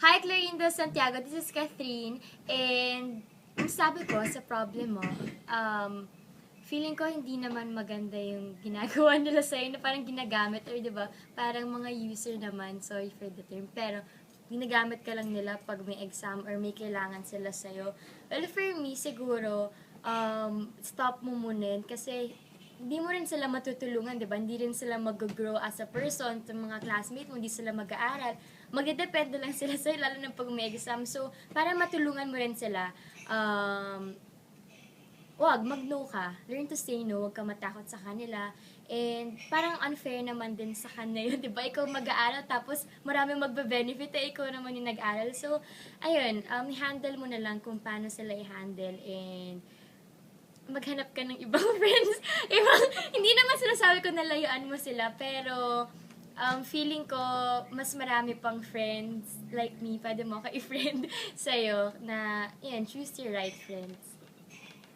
Hi, Clarinda Santiago. This is Catherine. And ang sabi ko sa problem mo, um, feeling ko hindi naman maganda yung ginagawa nila sa'yo na parang ginagamit or 'di ba parang mga user naman, sorry for the term, pero ginagamit ka lang nila pag may exam or may kailangan sila sa'yo. Well, for me, siguro, um, stop mo muna yun kasi hindi mo rin sila matutulungan, di ba? Hindi rin sila mag-grow as a person. Sa mga classmate mo, hindi sila mag-aaral. Magdedepende lang sila sa'yo, lalo na pag may exam. So, para matulungan mo rin sila, um, wag, mag-no ka. Learn to say no, wag ka matakot sa kanila. And parang unfair naman din sa kanila yun, di ba? Ikaw mag-aaral, tapos marami magbe-benefit, eh, ikaw naman yung nag-aaral. So, ayun, um, handle mo na lang kung paano sila i-handle. And, maghanap ka ng ibang friends. Ibang, hindi naman sinasabi ko na layuan mo sila, pero um, feeling ko mas marami pang friends like me, pwede mo ka i-friend sa'yo na, yan, choose your right friends.